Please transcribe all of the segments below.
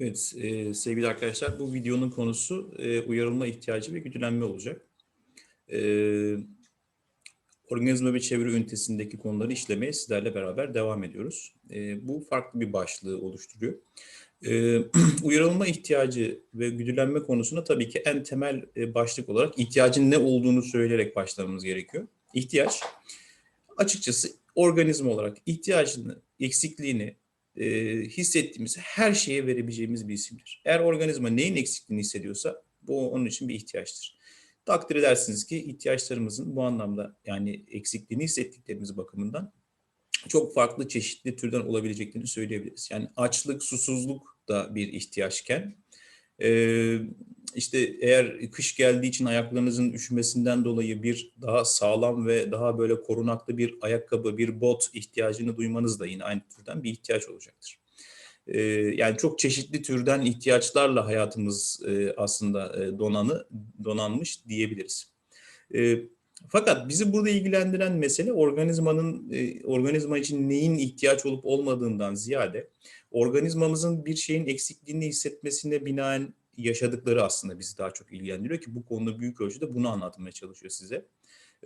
Evet, e, sevgili arkadaşlar, bu videonun konusu e, uyarılma ihtiyacı ve güdülenme olacak. E, organizma ve çevre ünitesindeki konuları işlemeye sizlerle beraber devam ediyoruz. E, bu farklı bir başlığı oluşturuyor. E, uyarılma ihtiyacı ve güdülenme konusuna tabii ki en temel e, başlık olarak ihtiyacın ne olduğunu söyleyerek başlamamız gerekiyor. İhtiyaç, açıkçası organizma olarak ihtiyacını, eksikliğini, e, hissettiğimiz her şeye verebileceğimiz bir isimdir. Eğer organizma neyin eksikliğini hissediyorsa bu onun için bir ihtiyaçtır. Takdir edersiniz ki ihtiyaçlarımızın bu anlamda yani eksikliğini hissettiklerimiz bakımından çok farklı çeşitli türden olabileceklerini söyleyebiliriz. Yani açlık, susuzluk da bir ihtiyaçken e, işte eğer kış geldiği için ayaklarınızın üşümesinden dolayı bir daha sağlam ve daha böyle korunaklı bir ayakkabı, bir bot ihtiyacını duymanız da yine aynı türden bir ihtiyaç olacaktır. Ee, yani çok çeşitli türden ihtiyaçlarla hayatımız aslında e, donanı donanmış diyebiliriz. Fakat bizi burada ilgilendiren mesele organizmanın organizma için neyin ihtiyaç olup olmadığından ziyade organizmamızın bir şeyin eksikliğini hissetmesine binaen yaşadıkları aslında bizi daha çok ilgilendiriyor ki bu konuda büyük ölçüde bunu anlatmaya çalışıyor size.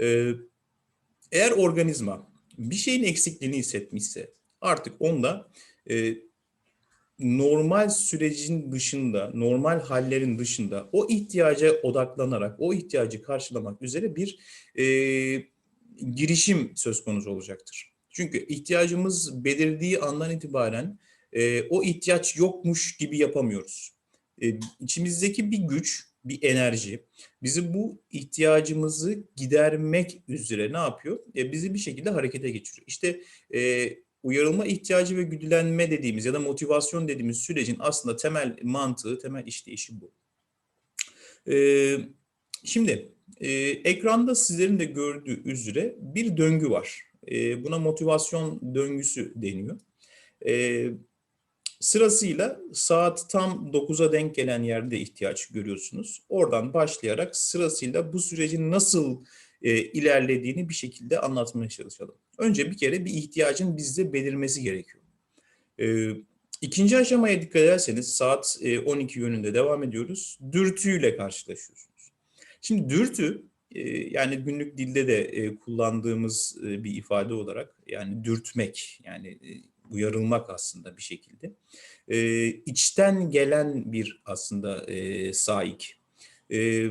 Ee, eğer organizma bir şeyin eksikliğini hissetmişse artık onda e, normal sürecin dışında, normal hallerin dışında o ihtiyaca odaklanarak, o ihtiyacı karşılamak üzere bir e, girişim söz konusu olacaktır. Çünkü ihtiyacımız belirdiği andan itibaren e, o ihtiyaç yokmuş gibi yapamıyoruz e, içimizdeki bir güç, bir enerji bizi bu ihtiyacımızı gidermek üzere ne yapıyor? E, bizi bir şekilde harekete geçiriyor. İşte e, uyarılma ihtiyacı ve güdülenme dediğimiz ya da motivasyon dediğimiz sürecin aslında temel mantığı, temel işleyişi bu. E, şimdi e, ekranda sizlerin de gördüğü üzere bir döngü var. E, buna motivasyon döngüsü deniyor. E, Sırasıyla saat tam 9'a denk gelen yerde ihtiyaç görüyorsunuz. Oradan başlayarak sırasıyla bu sürecin nasıl e, ilerlediğini bir şekilde anlatmaya çalışalım. Önce bir kere bir ihtiyacın bizde belirmesi gerekiyor. E, ikinci aşamaya dikkat ederseniz saat e, 12 yönünde devam ediyoruz. Dürtüyle karşılaşıyorsunuz. Şimdi dürtü e, yani günlük dilde de e, kullandığımız e, bir ifade olarak yani dürtmek yani e, uyarılmak aslında bir şekilde. E, içten gelen bir aslında e, saik. E,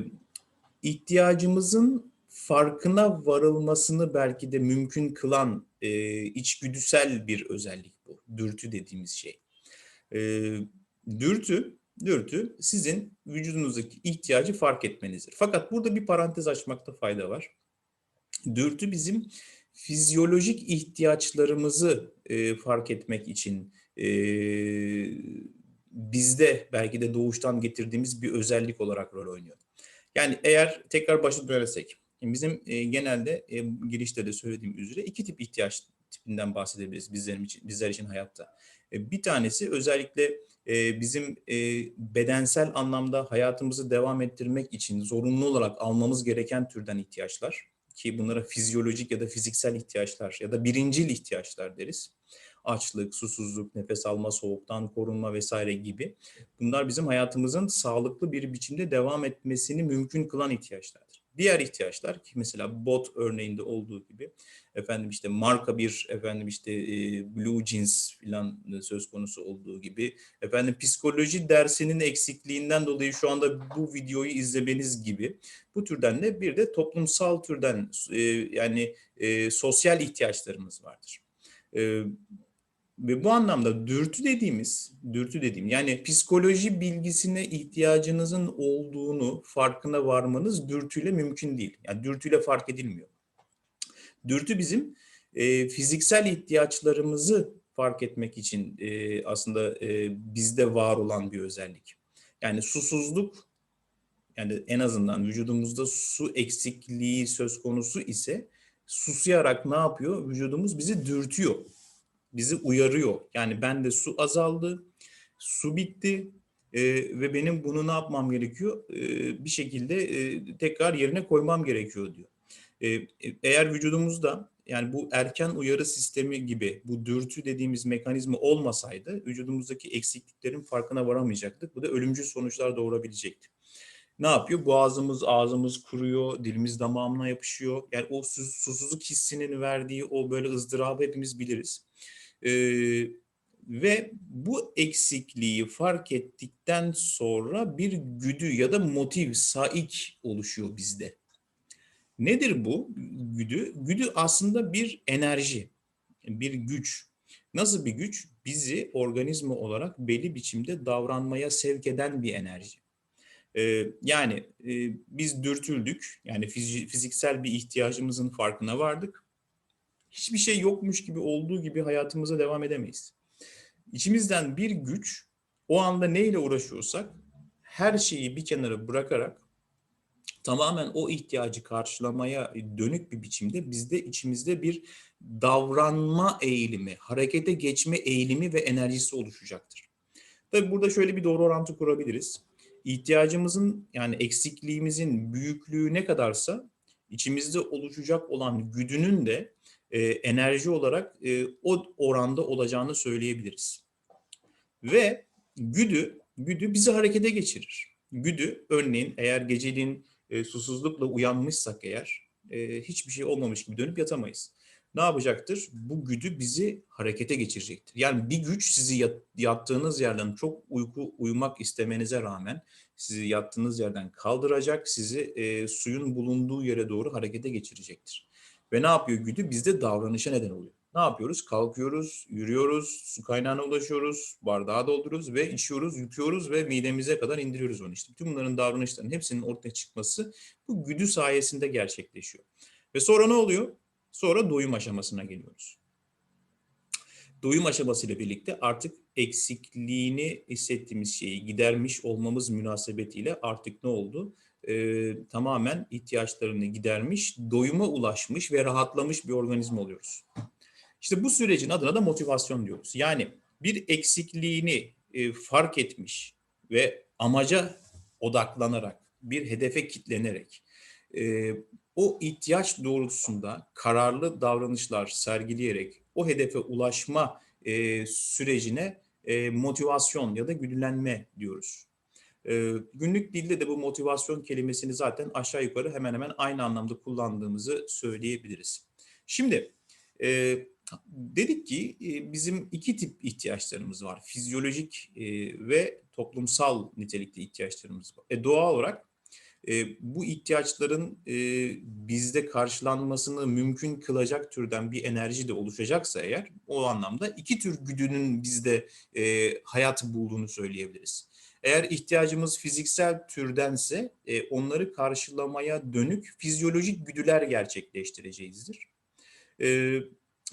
ihtiyacımızın farkına varılmasını belki de mümkün kılan e, içgüdüsel bir özellik bu. Dürtü dediğimiz şey. E, dürtü, dürtü sizin vücudunuzdaki ihtiyacı fark etmenizdir. Fakat burada bir parantez açmakta fayda var. Dürtü bizim fizyolojik ihtiyaçlarımızı e, fark etmek için e, bizde belki de doğuştan getirdiğimiz bir özellik olarak rol oynuyor. Yani eğer tekrar başa dönersek, bizim e, genelde e, girişte de söylediğim üzere iki tip ihtiyaç tipinden bahsedebiliriz bizlerim için, bizler için hayatta. E, bir tanesi özellikle e, bizim e, bedensel anlamda hayatımızı devam ettirmek için zorunlu olarak almamız gereken türden ihtiyaçlar ki bunlara fizyolojik ya da fiziksel ihtiyaçlar ya da birincil ihtiyaçlar deriz. Açlık, susuzluk, nefes alma, soğuktan korunma vesaire gibi. Bunlar bizim hayatımızın sağlıklı bir biçimde devam etmesini mümkün kılan ihtiyaçlardır. Diğer ihtiyaçlar ki mesela bot örneğinde olduğu gibi efendim işte marka bir efendim işte e, blue jeans filan söz konusu olduğu gibi efendim psikoloji dersinin eksikliğinden dolayı şu anda bu videoyu izlemeniz gibi bu türden de bir de toplumsal türden e, yani e, sosyal ihtiyaçlarımız vardır. E, ve bu anlamda dürtü dediğimiz, dürtü dediğim yani psikoloji bilgisine ihtiyacınızın olduğunu farkına varmanız dürtüyle mümkün değil. Yani dürtüyle fark edilmiyor. Dürtü bizim e, fiziksel ihtiyaçlarımızı fark etmek için e, aslında e, bizde var olan bir özellik. Yani susuzluk, yani en azından vücudumuzda su eksikliği söz konusu ise susayarak ne yapıyor? Vücudumuz bizi dürtüyor bizi uyarıyor. Yani bende su azaldı, su bitti e, ve benim bunu ne yapmam gerekiyor? E, bir şekilde e, tekrar yerine koymam gerekiyor diyor. E, eğer vücudumuzda yani bu erken uyarı sistemi gibi bu dürtü dediğimiz mekanizma olmasaydı vücudumuzdaki eksikliklerin farkına varamayacaktık. Bu da ölümcül sonuçlar doğurabilecekti. Ne yapıyor? Boğazımız, ağzımız kuruyor, dilimiz damağına yapışıyor. Yani o susuzluk hissinin verdiği o böyle ızdırabı hepimiz biliriz. Ee, ve bu eksikliği fark ettikten sonra bir güdü ya da motiv, saik oluşuyor bizde. Nedir bu güdü? Güdü aslında bir enerji, bir güç. Nasıl bir güç? Bizi organizma olarak belli biçimde davranmaya sevk eden bir enerji. Ee, yani e, biz dürtüldük, yani fiziksel bir ihtiyacımızın farkına vardık. Hiçbir şey yokmuş gibi olduğu gibi hayatımıza devam edemeyiz. İçimizden bir güç o anda neyle uğraşıyorsak her şeyi bir kenara bırakarak tamamen o ihtiyacı karşılamaya dönük bir biçimde bizde içimizde bir davranma eğilimi, harekete geçme eğilimi ve enerjisi oluşacaktır. Tabi burada şöyle bir doğru orantı kurabiliriz. İhtiyacımızın yani eksikliğimizin büyüklüğü ne kadarsa içimizde oluşacak olan güdünün de e, enerji olarak e, o oranda olacağını söyleyebiliriz. Ve güdü, güdü bizi harekete geçirir. Güdü örneğin eğer geceliğin e, susuzlukla uyanmışsak eğer e, hiçbir şey olmamış gibi dönüp yatamayız. Ne yapacaktır? Bu güdü bizi harekete geçirecektir. Yani bir güç sizi yat, yattığınız yerden çok uyku uyumak istemenize rağmen sizi yattığınız yerden kaldıracak, sizi e, suyun bulunduğu yere doğru harekete geçirecektir. Ve ne yapıyor güdü? Bizde davranışa neden oluyor. Ne yapıyoruz? Kalkıyoruz, yürüyoruz, su kaynağına ulaşıyoruz, bardağı dolduruyoruz ve içiyoruz, yutuyoruz ve midemize kadar indiriyoruz onu işte. Tüm bunların davranışların hepsinin ortaya çıkması bu güdü sayesinde gerçekleşiyor. Ve sonra ne oluyor? Sonra doyum aşamasına geliyoruz. Doyum aşamasıyla birlikte artık eksikliğini hissettiğimiz şeyi gidermiş olmamız münasebetiyle artık ne oldu? Ee, tamamen ihtiyaçlarını gidermiş, doyuma ulaşmış ve rahatlamış bir organizma oluyoruz. İşte bu sürecin adına da motivasyon diyoruz. Yani bir eksikliğini e, fark etmiş ve amaca odaklanarak, bir hedefe kitlenerek e, o ihtiyaç doğrultusunda kararlı davranışlar sergileyerek o hedefe ulaşma e, sürecine e, motivasyon ya da güdülenme diyoruz. E, günlük dilde de bu motivasyon kelimesini zaten aşağı yukarı hemen hemen aynı anlamda kullandığımızı söyleyebiliriz. Şimdi e, dedik ki e, bizim iki tip ihtiyaçlarımız var. Fizyolojik e, ve toplumsal nitelikte ihtiyaçlarımız var. E, doğal olarak bu ihtiyaçların bizde karşılanmasını mümkün kılacak türden bir enerji de oluşacaksa eğer o anlamda iki tür güdünün bizde e, hayat bulduğunu söyleyebiliriz. Eğer ihtiyacımız fiziksel türdense e, onları karşılamaya dönük fizyolojik güdüler gerçekleştireceğizdir. E,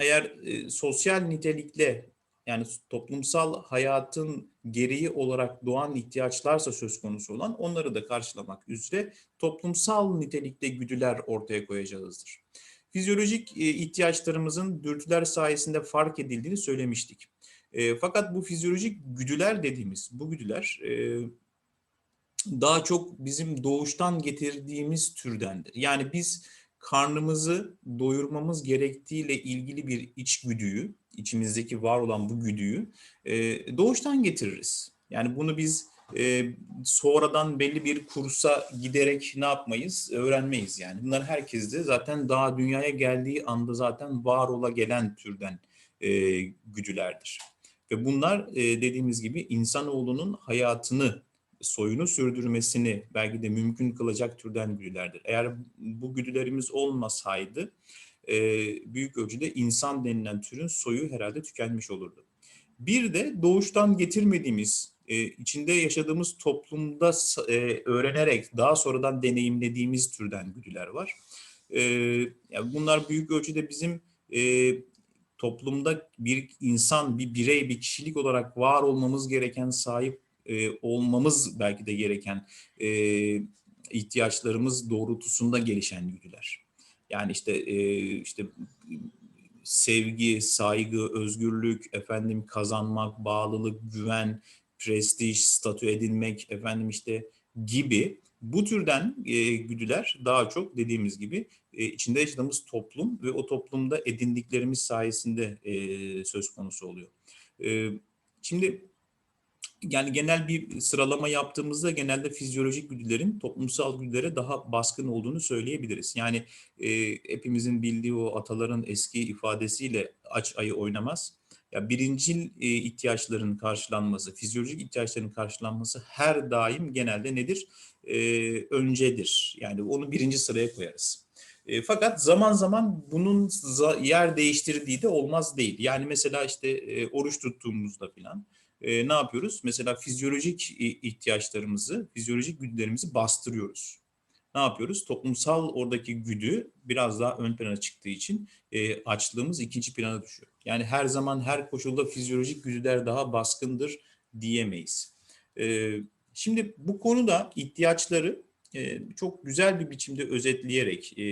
eğer e, sosyal nitelikle yani toplumsal hayatın gereği olarak doğan ihtiyaçlarsa söz konusu olan onları da karşılamak üzere toplumsal nitelikte güdüler ortaya koyacağızdır. Fizyolojik e, ihtiyaçlarımızın dürtüler sayesinde fark edildiğini söylemiştik. E, fakat bu fizyolojik güdüler dediğimiz bu güdüler e, daha çok bizim doğuştan getirdiğimiz türdendir. Yani biz karnımızı doyurmamız gerektiğiyle ilgili bir içgüdüyü, içimizdeki var olan bu güdüyü e, doğuştan getiririz. Yani bunu biz e, sonradan belli bir kursa giderek ne yapmayız? Öğrenmeyiz yani. Bunlar herkes de zaten daha dünyaya geldiği anda zaten var ola gelen türden e, güdülerdir. Ve bunlar e, dediğimiz gibi insanoğlunun hayatını soyunu sürdürmesini belki de mümkün kılacak türden güdülerdir. Eğer bu güdülerimiz olmasaydı e, büyük ölçüde insan denilen türün soyu herhalde tükenmiş olurdu. Bir de doğuştan getirmediğimiz, e, içinde yaşadığımız toplumda öğrenerek daha sonradan deneyimlediğimiz türden güdüler var. Yani bunlar büyük ölçüde bizim toplumda bir insan, bir birey, bir kişilik olarak var olmamız gereken, sahip e, olmamız belki de gereken e, ihtiyaçlarımız doğrultusunda gelişen güdüler. Yani işte e, işte sevgi, saygı, özgürlük, efendim kazanmak, bağlılık, güven, prestij, statü edinmek, efendim işte gibi Bu türden e, güdüler daha çok dediğimiz gibi e, içinde yaşadığımız toplum ve o toplumda edindiklerimiz sayesinde e, söz konusu oluyor. E, şimdi yani genel bir sıralama yaptığımızda genelde fizyolojik güdülerin toplumsal güdülere daha baskın olduğunu söyleyebiliriz. Yani e, hepimizin bildiği o ataların eski ifadesiyle aç ayı oynamaz. Ya birincil e, ihtiyaçların karşılanması, fizyolojik ihtiyaçların karşılanması her daim genelde nedir? E, öncedir. Yani onu birinci sıraya koyarız. E, fakat zaman zaman bunun yer değiştirdiği de olmaz değil. Yani mesela işte e, oruç tuttuğumuzda filan e, ne yapıyoruz? Mesela fizyolojik ihtiyaçlarımızı, fizyolojik güdülerimizi bastırıyoruz. Ne yapıyoruz? Toplumsal oradaki güdü biraz daha ön plana çıktığı için e, açlığımız ikinci plana düşüyor. Yani her zaman her koşulda fizyolojik güdüler daha baskındır diyemeyiz. E, şimdi bu konuda ihtiyaçları e, çok güzel bir biçimde özetleyerek e,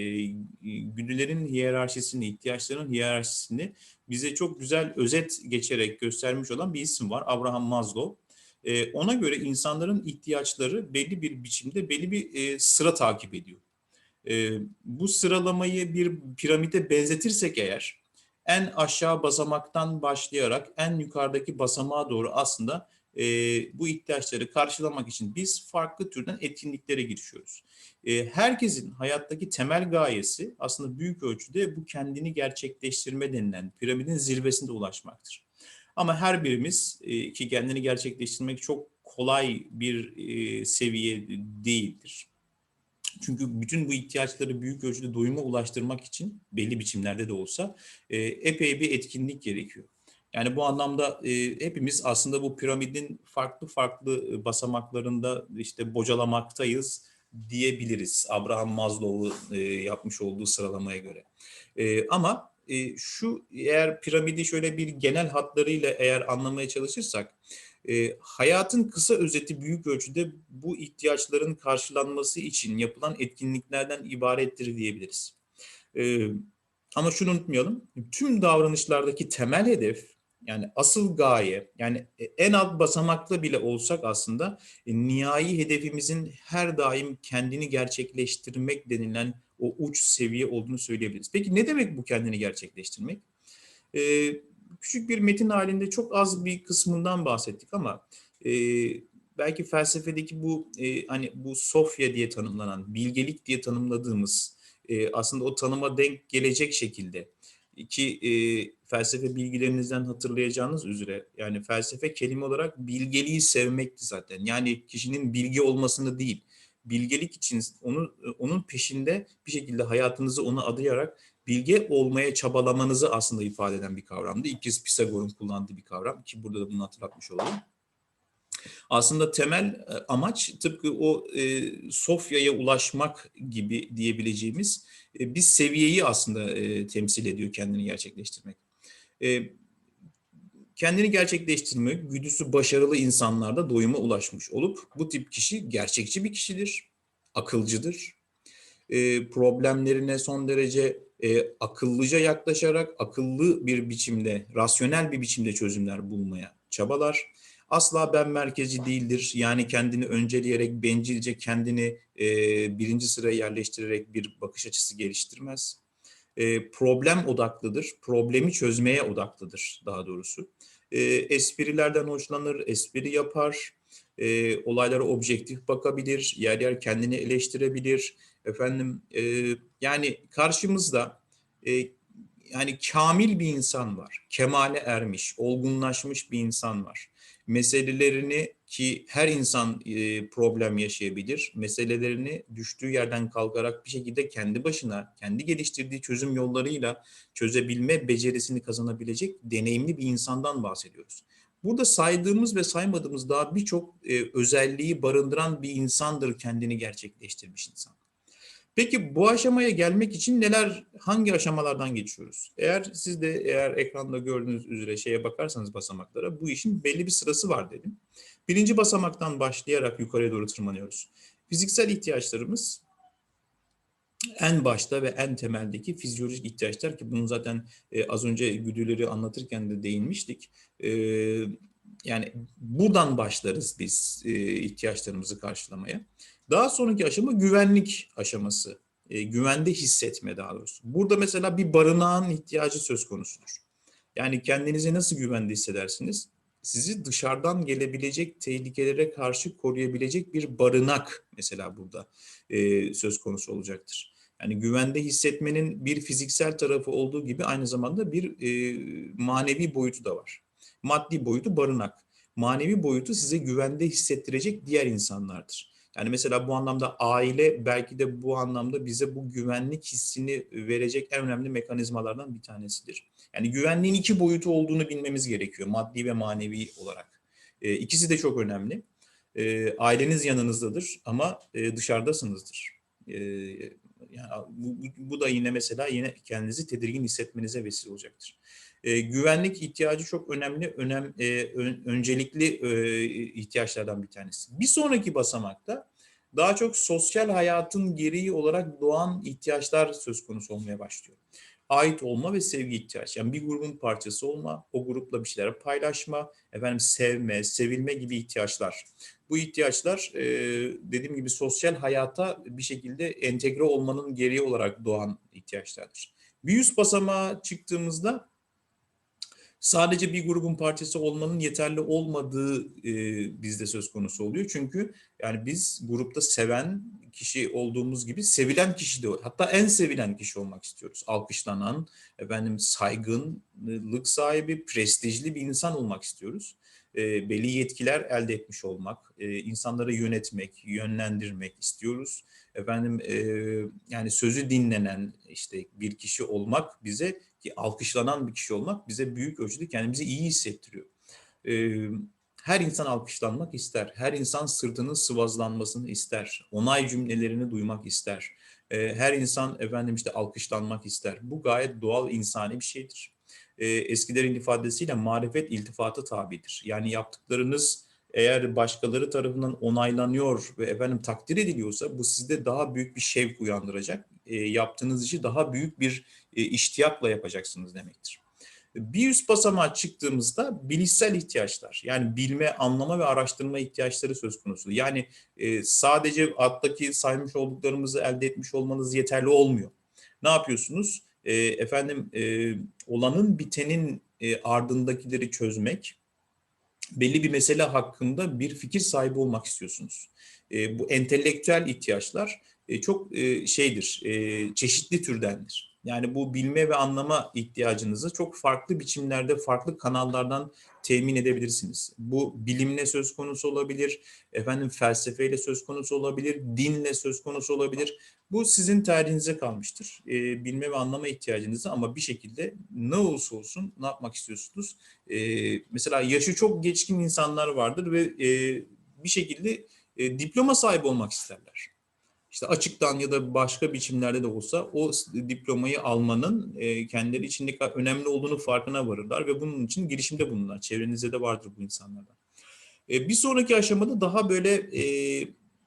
güdülerin hiyerarşisini, ihtiyaçların hiyerarşisini bize çok güzel özet geçerek göstermiş olan bir isim var. Abraham Maslow. E, ona göre insanların ihtiyaçları belli bir biçimde belli bir sıra takip ediyor. Bu sıralamayı bir piramide benzetirsek eğer en aşağı basamaktan başlayarak en yukarıdaki basamağa doğru aslında e, bu ihtiyaçları karşılamak için biz farklı türden etkinliklere girişiyoruz. E, herkesin hayattaki temel gayesi aslında büyük ölçüde bu kendini gerçekleştirme denilen piramidin zirvesinde ulaşmaktır. Ama her birimiz e, ki kendini gerçekleştirmek çok kolay bir e, seviye değildir. Çünkü bütün bu ihtiyaçları büyük ölçüde doyuma ulaştırmak için belli biçimlerde de olsa e, epey bir etkinlik gerekiyor. Yani bu anlamda e, hepimiz aslında bu piramidin farklı farklı basamaklarında işte bocalamaktayız diyebiliriz. Abraham Maslow'u yapmış olduğu sıralamaya göre. Ama e, şu eğer piramidi şöyle bir genel hatlarıyla eğer anlamaya çalışırsak e, hayatın kısa özeti büyük ölçüde bu ihtiyaçların karşılanması için yapılan etkinliklerden ibarettir diyebiliriz. E, ama şunu unutmayalım, tüm davranışlardaki temel hedef yani asıl gaye yani e, en alt basamakta bile olsak aslında e, nihai hedefimizin her daim kendini gerçekleştirmek denilen o uç seviye olduğunu söyleyebiliriz. Peki ne demek bu kendini gerçekleştirmek? Ee, küçük bir metin halinde çok az bir kısmından bahsettik ama e, belki felsefedeki bu e, hani bu sofya diye tanımlanan bilgelik diye tanımladığımız e, aslında o tanıma denk gelecek şekilde ki e, felsefe bilgilerinizden hatırlayacağınız üzere yani felsefe kelime olarak bilgeliği sevmekti zaten. Yani kişinin bilgi olmasını değil, bilgelik için onu onun peşinde bir şekilde hayatınızı ona adayarak bilge olmaya çabalamanızı aslında ifade eden bir kavramdı. İkiz Pisagor'un kullandığı bir kavram ki burada da bunu hatırlatmış olalım. Aslında temel e, amaç tıpkı o e, Sofya'ya ulaşmak gibi diyebileceğimiz e, bir seviyeyi aslında e, temsil ediyor kendini gerçekleştirmek. E, kendini gerçekleştirme güdüsü başarılı insanlarda doyuma ulaşmış olup bu tip kişi gerçekçi bir kişidir, akılcıdır. E, problemlerine son derece e, akıllıca yaklaşarak akıllı bir biçimde, rasyonel bir biçimde çözümler bulmaya çabalar asla ben merkezi değildir. Yani kendini önceleyerek, bencilce kendini e, birinci sıraya yerleştirerek bir bakış açısı geliştirmez. E, problem odaklıdır, problemi çözmeye odaklıdır daha doğrusu. E, esprilerden hoşlanır, espri yapar, e, olaylara objektif bakabilir, yer yer kendini eleştirebilir. Efendim, e, yani karşımızda yani kamil bir insan var, kemale ermiş, olgunlaşmış bir insan var meselelerini ki her insan e, problem yaşayabilir. Meselelerini düştüğü yerden kalkarak bir şekilde kendi başına, kendi geliştirdiği çözüm yollarıyla çözebilme becerisini kazanabilecek deneyimli bir insandan bahsediyoruz. Burada saydığımız ve saymadığımız daha birçok e, özelliği barındıran bir insandır kendini gerçekleştirmiş insan. Peki bu aşamaya gelmek için neler, hangi aşamalardan geçiyoruz? Eğer siz de eğer ekranda gördüğünüz üzere şeye bakarsanız basamaklara bu işin belli bir sırası var dedim. Birinci basamaktan başlayarak yukarıya doğru tırmanıyoruz. Fiziksel ihtiyaçlarımız en başta ve en temeldeki fizyolojik ihtiyaçlar ki bunu zaten e, az önce güdüleri anlatırken de değinmiştik. E, yani buradan başlarız biz e, ihtiyaçlarımızı karşılamaya. Daha sonraki aşama güvenlik aşaması. Güvende hissetme daha doğrusu. Burada mesela bir barınağın ihtiyacı söz konusudur. Yani kendinizi nasıl güvende hissedersiniz? Sizi dışarıdan gelebilecek tehlikelere karşı koruyabilecek bir barınak mesela burada e, söz konusu olacaktır. Yani güvende hissetmenin bir fiziksel tarafı olduğu gibi aynı zamanda bir e, manevi boyutu da var. Maddi boyutu barınak. Manevi boyutu size güvende hissettirecek diğer insanlardır. Yani mesela bu anlamda aile belki de bu anlamda bize bu güvenlik hissini verecek en önemli mekanizmalardan bir tanesidir. Yani güvenliğin iki boyutu olduğunu bilmemiz gerekiyor maddi ve manevi olarak. E, ikisi de çok önemli. E, aileniz yanınızdadır ama e, dışarıdasınızdır. E, yani bu, bu da yine mesela yine kendinizi tedirgin hissetmenize vesile olacaktır. E, güvenlik ihtiyacı çok önemli, önem, e, ön, öncelikli e, ihtiyaçlardan bir tanesi. Bir sonraki basamakta daha çok sosyal hayatın gereği olarak doğan ihtiyaçlar söz konusu olmaya başlıyor. Ait olma ve sevgi ihtiyaç. Yani bir grubun parçası olma, o grupla bir şeyler paylaşma, efendim sevme, sevilme gibi ihtiyaçlar. Bu ihtiyaçlar e, dediğim gibi sosyal hayata bir şekilde entegre olmanın gereği olarak doğan ihtiyaçlardır. Bir üst basamağa çıktığımızda sadece bir grubun parçası olmanın yeterli olmadığı e, bizde söz konusu oluyor. Çünkü yani biz grupta seven kişi olduğumuz gibi sevilen kişi de hatta en sevilen kişi olmak istiyoruz. Alkışlanan, efendim saygınlık sahibi, prestijli bir insan olmak istiyoruz. E, belli yetkiler elde etmiş olmak, e, insanları yönetmek, yönlendirmek istiyoruz. Efendim e, yani sözü dinlenen işte bir kişi olmak bize alkışlanan bir kişi olmak bize büyük ölçüde kendimizi iyi hissettiriyor. Ee, her insan alkışlanmak ister. Her insan sırtının sıvazlanmasını ister. Onay cümlelerini duymak ister. Ee, her insan efendim işte alkışlanmak ister. Bu gayet doğal insani bir şeydir. Ee, eskilerin ifadesiyle marifet iltifata tabidir. Yani yaptıklarınız eğer başkaları tarafından onaylanıyor ve efendim takdir ediliyorsa bu sizde daha büyük bir şevk uyandıracak. E, yaptığınız işi daha büyük bir e, iştiyakla yapacaksınız demektir. Bir üst basamağa çıktığımızda bilişsel ihtiyaçlar yani bilme, anlama ve araştırma ihtiyaçları söz konusu. Yani e, sadece alttaki saymış olduklarımızı elde etmiş olmanız yeterli olmuyor. Ne yapıyorsunuz? E, efendim olanın bitenin ardındakileri çözmek, belli bir mesele hakkında bir fikir sahibi olmak istiyorsunuz. Bu entelektüel ihtiyaçlar e, çok e, şeydir, e, çeşitli türdendir. Yani bu bilme ve anlama ihtiyacınızı çok farklı biçimlerde, farklı kanallardan temin edebilirsiniz. Bu bilimle söz konusu olabilir, efendim felsefeyle söz konusu olabilir, dinle söz konusu olabilir. Bu sizin tercihinize kalmıştır. E, bilme ve anlama ihtiyacınızı ama bir şekilde ne olursa olsun ne yapmak istiyorsunuz? E, mesela yaşı çok geçkin insanlar vardır ve e, bir şekilde e, diploma sahibi olmak isterler işte açıktan ya da başka biçimlerde de olsa o diplomayı almanın e, kendileri için ne önemli olduğunu farkına varırlar ve bunun için girişimde bulunurlar. Çevrenizde de vardır bu insanlardan. E, bir sonraki aşamada daha böyle e,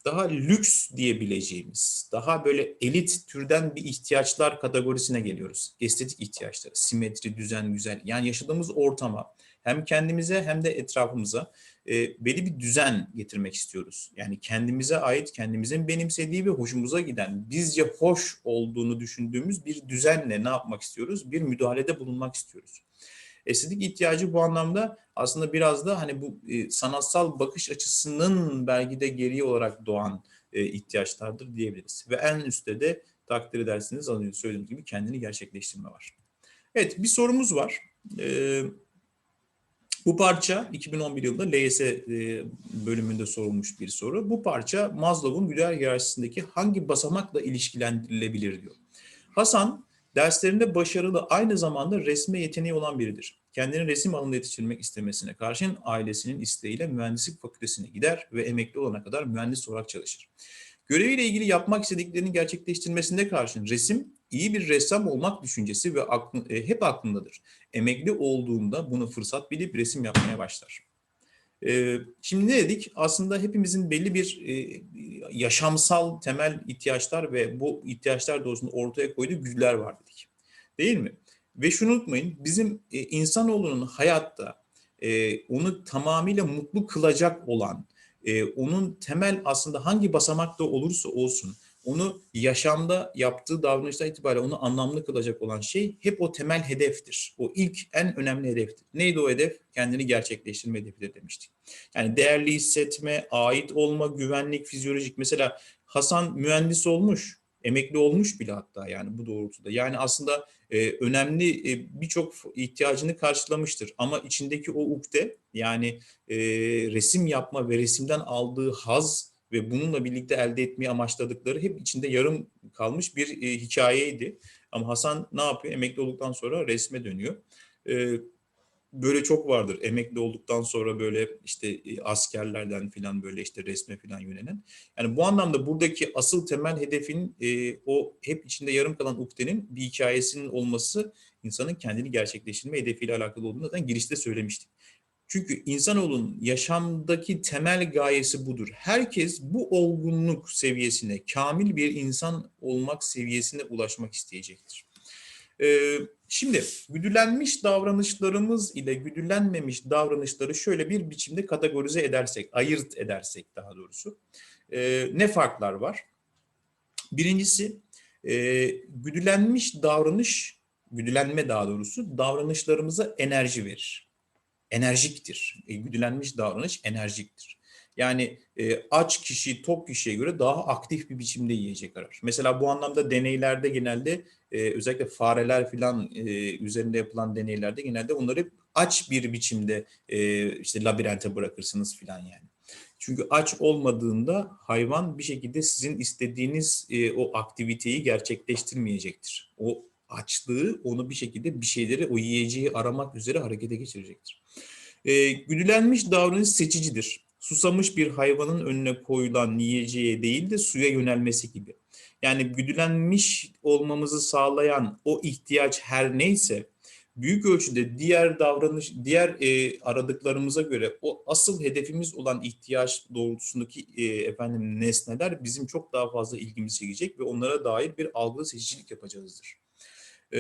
daha lüks diyebileceğimiz, daha böyle elit türden bir ihtiyaçlar kategorisine geliyoruz. Estetik ihtiyaçları, simetri, düzen, güzel. Yani yaşadığımız ortama hem kendimize hem de etrafımıza e, belli bir düzen getirmek istiyoruz. Yani kendimize ait, kendimizin benimsediği ve hoşumuza giden, bizce hoş olduğunu düşündüğümüz bir düzenle ne yapmak istiyoruz? Bir müdahalede bulunmak istiyoruz. Estetik ihtiyacı bu anlamda aslında biraz da hani bu e, sanatsal bakış açısının belki de geriye olarak doğan e, ihtiyaçlardır diyebiliriz. Ve en üstte de takdir edersiniz az önce söylediğim gibi kendini gerçekleştirme var. Evet bir sorumuz var. Ee, bu parça 2011 yılında LYS e, bölümünde sorulmuş bir soru. Bu parça Maslow'un güder hiyerarşisindeki hangi basamakla ilişkilendirilebilir diyor. Hasan derslerinde başarılı aynı zamanda resme yeteneği olan biridir. Kendini resim alanında yetiştirmek istemesine karşın ailesinin isteğiyle mühendislik fakültesine gider ve emekli olana kadar mühendis olarak çalışır. Göreviyle ilgili yapmak istediklerini gerçekleştirmesine karşın resim iyi bir ressam olmak düşüncesi ve aklı, e, hep aklındadır. Emekli olduğunda bunu fırsat bilip resim yapmaya başlar. E, şimdi ne dedik? Aslında hepimizin belli bir e, yaşamsal temel ihtiyaçlar ve bu ihtiyaçlar doğrusunda ortaya koyduğu güdüler var dedik. Değil mi? Ve şunu unutmayın, bizim e, insanoğlunun hayatta e, onu tamamıyla mutlu kılacak olan, e, onun temel aslında hangi basamakta olursa olsun onu yaşamda yaptığı davranışlar itibariyle onu anlamlı kılacak olan şey hep o temel hedeftir. O ilk en önemli hedeftir. Neydi o hedef? Kendini gerçekleştirme hedefidir demiştik. Yani değerli hissetme, ait olma, güvenlik, fizyolojik. Mesela Hasan mühendis olmuş, emekli olmuş bile hatta yani bu doğrultuda. Yani aslında e, önemli e, birçok ihtiyacını karşılamıştır. Ama içindeki o ukde yani e, resim yapma ve resimden aldığı haz ve bununla birlikte elde etmeyi amaçladıkları hep içinde yarım kalmış bir e, hikayeydi. Ama Hasan ne yapıyor? Emekli olduktan sonra resme dönüyor. E, böyle çok vardır. Emekli olduktan sonra böyle işte e, askerlerden filan böyle işte resme filan yönelen. Yani bu anlamda buradaki asıl temel hedefin e, o hep içinde yarım kalan ukdenin bir hikayesinin olması insanın kendini gerçekleştirme hedefiyle alakalı olduğunu zaten girişte söylemiştik. Çünkü insanoğlunun yaşamdaki temel gayesi budur. Herkes bu olgunluk seviyesine, kamil bir insan olmak seviyesine ulaşmak isteyecektir. Ee, şimdi güdülenmiş davranışlarımız ile güdülenmemiş davranışları şöyle bir biçimde kategorize edersek, ayırt edersek daha doğrusu e, ne farklar var? Birincisi e, güdülenmiş davranış, güdülenme daha doğrusu davranışlarımıza enerji verir. Enerjiktir. E, güdülenmiş davranış enerjiktir. Yani e, aç kişi tok kişiye göre daha aktif bir biçimde yiyecek arar. Mesela bu anlamda deneylerde genelde e, özellikle fareler filan e, üzerinde yapılan deneylerde genelde onları aç bir biçimde e, işte labirente bırakırsınız filan yani. Çünkü aç olmadığında hayvan bir şekilde sizin istediğiniz e, o aktiviteyi gerçekleştirmeyecektir. O açlığı onu bir şekilde bir şeyleri o yiyeceği aramak üzere harekete geçirecektir. E, güdülenmiş davranış seçicidir. Susamış bir hayvanın önüne koyulan yiyeceğe değil de suya yönelmesi gibi. Yani güdülenmiş olmamızı sağlayan o ihtiyaç her neyse büyük ölçüde diğer davranış, diğer e, aradıklarımıza göre o asıl hedefimiz olan ihtiyaç doğrultusundaki e, efendim nesneler bizim çok daha fazla ilgimizi çekecek ve onlara dair bir algı seçicilik yapacağızdır. E,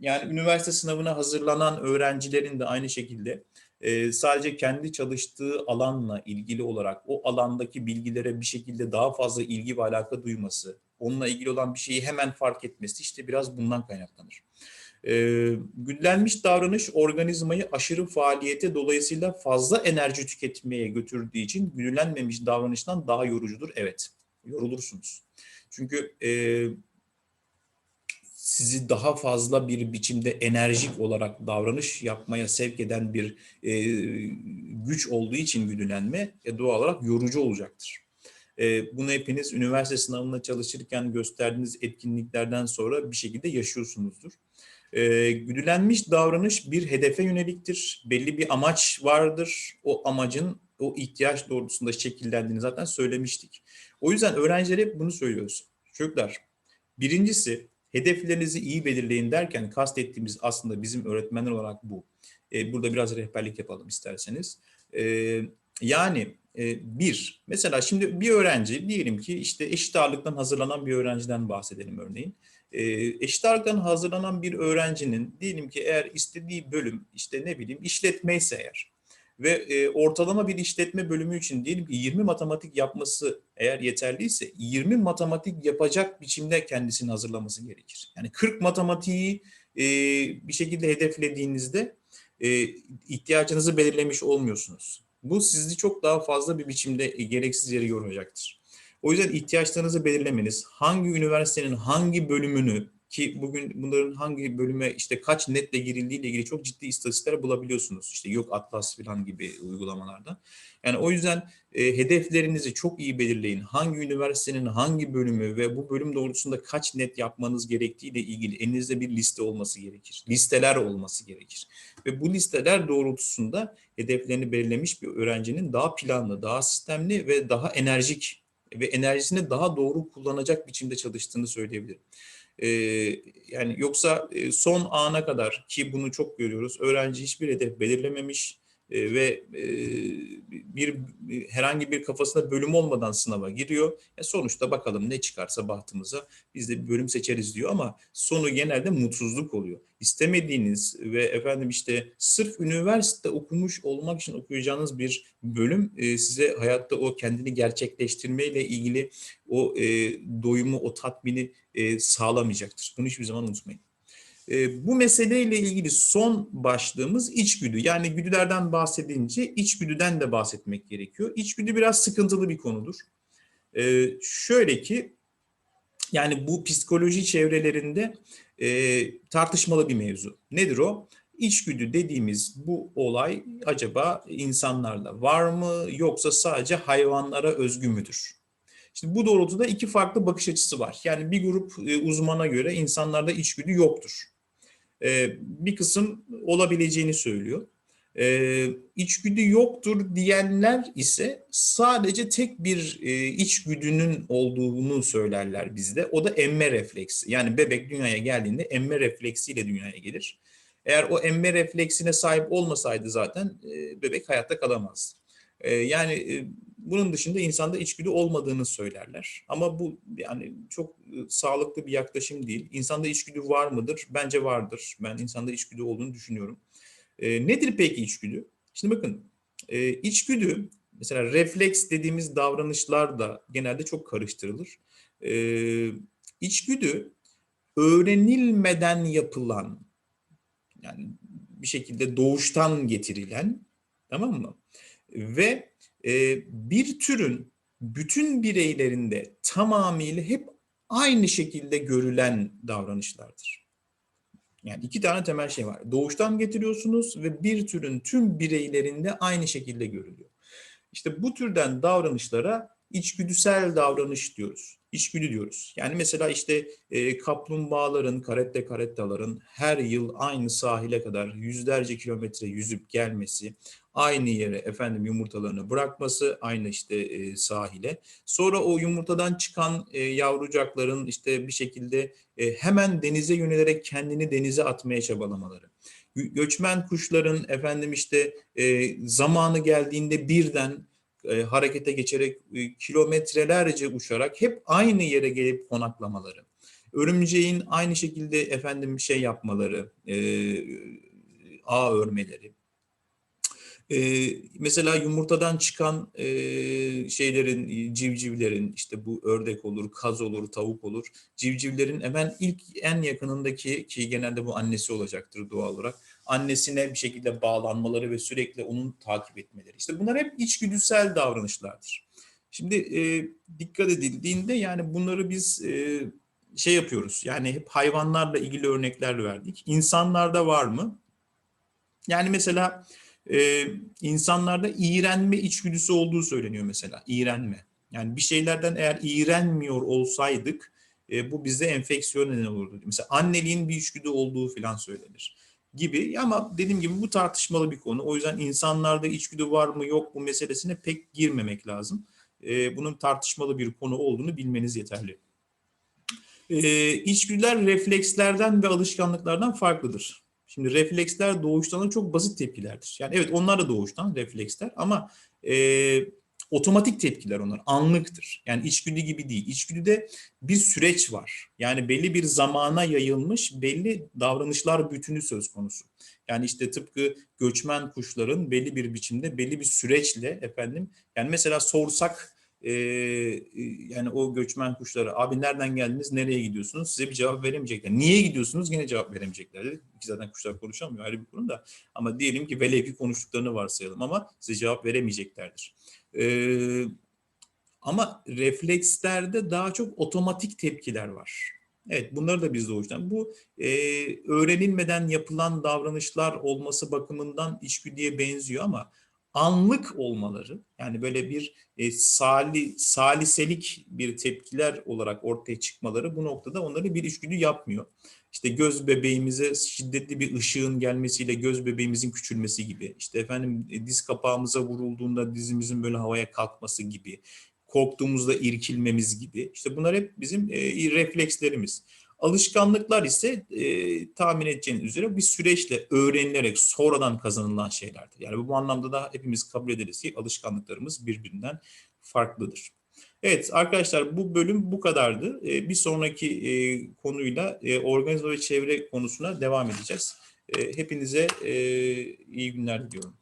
yani üniversite sınavına hazırlanan öğrencilerin de aynı şekilde e, sadece kendi çalıştığı alanla ilgili olarak o alandaki bilgilere bir şekilde daha fazla ilgi ve alaka duyması, onunla ilgili olan bir şeyi hemen fark etmesi işte biraz bundan kaynaklanır. E, güdülenmiş davranış organizmayı aşırı faaliyete dolayısıyla fazla enerji tüketmeye götürdüğü için güdülenmemiş davranıştan daha yorucudur. Evet, yorulursunuz. Çünkü e, sizi daha fazla bir biçimde enerjik olarak davranış yapmaya sevk eden bir e, güç olduğu için güdülenme e, doğal olarak yorucu olacaktır. E, bunu hepiniz üniversite sınavında çalışırken gösterdiğiniz etkinliklerden sonra bir şekilde yaşıyorsunuzdur. E, güdülenmiş davranış bir hedefe yöneliktir. Belli bir amaç vardır. O amacın o ihtiyaç doğrultusunda şekillendiğini zaten söylemiştik. O yüzden öğrencilere hep bunu söylüyoruz. Çocuklar, birincisi hedeflerinizi iyi belirleyin derken kastettiğimiz aslında bizim öğretmenler olarak bu. E, burada biraz rehberlik yapalım isterseniz. E, yani e, bir, mesela şimdi bir öğrenci diyelim ki işte eşit ağırlıktan hazırlanan bir öğrenciden bahsedelim örneğin. E, eşit ağırlıktan hazırlanan bir öğrencinin diyelim ki eğer istediği bölüm işte ne bileyim işletme ise eğer ve e, ortalama bir işletme bölümü için diyelim ki 20 matematik yapması eğer yeterliyse 20 matematik yapacak biçimde kendisini hazırlaması gerekir. Yani 40 matematiği e, bir şekilde hedeflediğinizde e, ihtiyacınızı belirlemiş olmuyorsunuz. Bu sizi çok daha fazla bir biçimde e, gereksiz yere yoracaktır. O yüzden ihtiyaçlarınızı belirlemeniz, hangi üniversitenin hangi bölümünü ki bugün bunların hangi bölüme işte kaç netle girildiği ile ilgili çok ciddi istatistikler bulabiliyorsunuz. İşte yok Atlas falan gibi uygulamalarda. Yani o yüzden e, hedeflerinizi çok iyi belirleyin. Hangi üniversitenin hangi bölümü ve bu bölüm doğrultusunda kaç net yapmanız gerektiği ile ilgili elinizde bir liste olması gerekir. Listeler olması gerekir. Ve bu listeler doğrultusunda hedeflerini belirlemiş bir öğrencinin daha planlı, daha sistemli ve daha enerjik ve enerjisini daha doğru kullanacak biçimde çalıştığını söyleyebilirim. Yani yoksa son ana kadar ki bunu çok görüyoruz. Öğrenci hiçbir hedef belirlememiş e, ve e, bir herhangi bir kafasında bölüm olmadan sınava giriyor. E sonuçta bakalım ne çıkarsa bahtımıza biz de bir bölüm seçeriz diyor ama sonu genelde mutsuzluk oluyor. İstemediğiniz ve efendim işte sırf üniversite okumuş olmak için okuyacağınız bir bölüm e, size hayatta o kendini gerçekleştirmeyle ilgili o doyumu, o tatmini sağlamayacaktır. Bunu hiçbir zaman unutmayın. E, bu meseleyle ilgili son başlığımız içgüdü. Yani güdülerden bahsedince içgüdüden de bahsetmek gerekiyor. İçgüdü biraz sıkıntılı bir konudur. E, şöyle ki yani bu psikoloji çevrelerinde e, tartışmalı bir mevzu. Nedir o? İçgüdü dediğimiz bu olay acaba insanlarda var mı yoksa sadece hayvanlara özgü müdür? Şimdi bu doğrultuda iki farklı bakış açısı var. Yani bir grup e, uzmana göre insanlarda içgüdü yoktur. E, bir kısım olabileceğini söylüyor. E, içgüdü yoktur diyenler ise sadece tek bir e, içgüdünün olduğunu söylerler bizde. O da emme refleksi. Yani bebek dünyaya geldiğinde emme refleksiyle dünyaya gelir. Eğer o emme refleksine sahip olmasaydı zaten e, bebek hayatta kalamaz. E, yani e, bunun dışında insanda içgüdü olmadığını söylerler. Ama bu yani çok e, sağlıklı bir yaklaşım değil. İnsanda içgüdü var mıdır? Bence vardır. Ben insanda içgüdü olduğunu düşünüyorum. E, nedir peki içgüdü? Şimdi bakın e, içgüdü mesela refleks dediğimiz davranışlar da genelde çok karıştırılır. E, içgüdü öğrenilmeden yapılan yani bir şekilde doğuştan getirilen tamam mı? Ve bir türün bütün bireylerinde tamamıyla hep aynı şekilde görülen davranışlardır. Yani iki tane temel şey var. Doğuştan getiriyorsunuz ve bir türün tüm bireylerinde aynı şekilde görülüyor. İşte bu türden davranışlara içgüdüsel davranış diyoruz. İçgüdü diyoruz. Yani mesela işte e, kaplumbağaların, karette karettaların her yıl aynı sahile kadar yüzlerce kilometre yüzüp gelmesi, aynı yere efendim yumurtalarını bırakması, aynı işte e, sahile. Sonra o yumurtadan çıkan e, yavrucakların işte bir şekilde e, hemen denize yönelerek kendini denize atmaya çabalamaları. Göçmen kuşların efendim işte e, zamanı geldiğinde birden e, harekete geçerek e, kilometrelerce uçarak hep aynı yere gelip konaklamaları. Örümceğin aynı şekilde efendim şey yapmaları, e, ağ örmeleri. E, mesela yumurtadan çıkan e, şeylerin, civcivlerin işte bu ördek olur, kaz olur, tavuk olur. Civcivlerin hemen ilk en yakınındaki ki genelde bu annesi olacaktır doğal olarak. Annesine bir şekilde bağlanmaları ve sürekli onun takip etmeleri. İşte bunlar hep içgüdüsel davranışlardır. Şimdi e, dikkat edildiğinde yani bunları biz e, şey yapıyoruz. Yani hep hayvanlarla ilgili örnekler verdik. İnsanlarda var mı? Yani mesela e, insanlarda iğrenme içgüdüsü olduğu söyleniyor mesela. İğrenme. Yani bir şeylerden eğer iğrenmiyor olsaydık e, bu bize enfeksiyon neden olurdu. Mesela anneliğin bir içgüdü olduğu falan söylenir gibi. Ama dediğim gibi bu tartışmalı bir konu. O yüzden insanlarda içgüdü var mı yok mu meselesine pek girmemek lazım. E, bunun tartışmalı bir konu olduğunu bilmeniz yeterli. E, içgüdüler reflekslerden ve alışkanlıklardan farklıdır. Şimdi refleksler doğuştan çok basit tepkilerdir. Yani evet onlar da doğuştan refleksler ama e, otomatik tepkiler onlar, anlıktır. Yani içgüdü gibi değil. İçgüdüde bir süreç var. Yani belli bir zamana yayılmış belli davranışlar bütünü söz konusu. Yani işte tıpkı göçmen kuşların belli bir biçimde belli bir süreçle efendim yani mesela sorsak e, yani o göçmen kuşları abi nereden geldiniz nereye gidiyorsunuz size bir cevap veremeyecekler. Niye gidiyorsunuz yine cevap veremeyecekler. Ki zaten kuşlar konuşamıyor ayrı bir konu da ama diyelim ki velev ki konuştuklarını varsayalım ama size cevap veremeyeceklerdir. E, ama reflekslerde daha çok otomatik tepkiler var. Evet bunları da biz doğuştan. Bu e, öğrenilmeden yapılan davranışlar olması bakımından içgüdüye benziyor ama anlık olmaları yani böyle bir e, sali, saliselik bir tepkiler olarak ortaya çıkmaları bu noktada onları bir içgüdü yapmıyor. İşte göz bebeğimize şiddetli bir ışığın gelmesiyle göz bebeğimizin küçülmesi gibi. İşte efendim e, diz kapağımıza vurulduğunda dizimizin böyle havaya kalkması gibi. Korktuğumuzda irkilmemiz gibi. İşte bunlar hep bizim e, reflekslerimiz. Alışkanlıklar ise e, tahmin edeceğiniz üzere bir süreçle öğrenilerek sonradan kazanılan şeylerdir. Yani bu anlamda da hepimiz kabul ederiz ki alışkanlıklarımız birbirinden farklıdır. Evet arkadaşlar bu bölüm bu kadardı. E, bir sonraki e, konuyla e, organize ve çevre konusuna devam edeceğiz. E, hepinize e, iyi günler diliyorum.